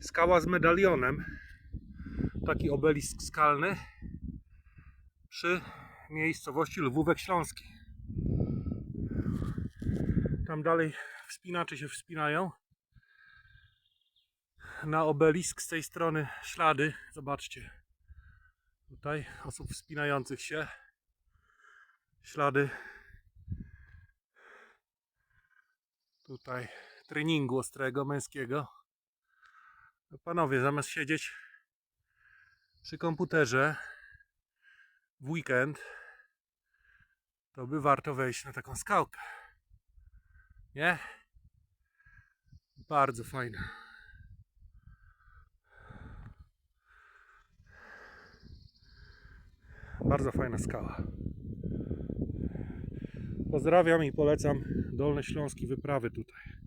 skała z medalionem. Taki obelisk skalny przy miejscowości Lwówek Śląski. Tam dalej wspinacze się wspinają. Na obelisk z tej strony ślady. Zobaczcie. Tutaj osób wspinających się. Ślady tutaj treningu ostrego, męskiego. No Panowie, zamiast siedzieć przy komputerze w weekend, to by warto wejść na taką skałkę. Nie? Bardzo fajna. Bardzo fajna skała. Pozdrawiam i polecam Dolne Śląskie wyprawy tutaj.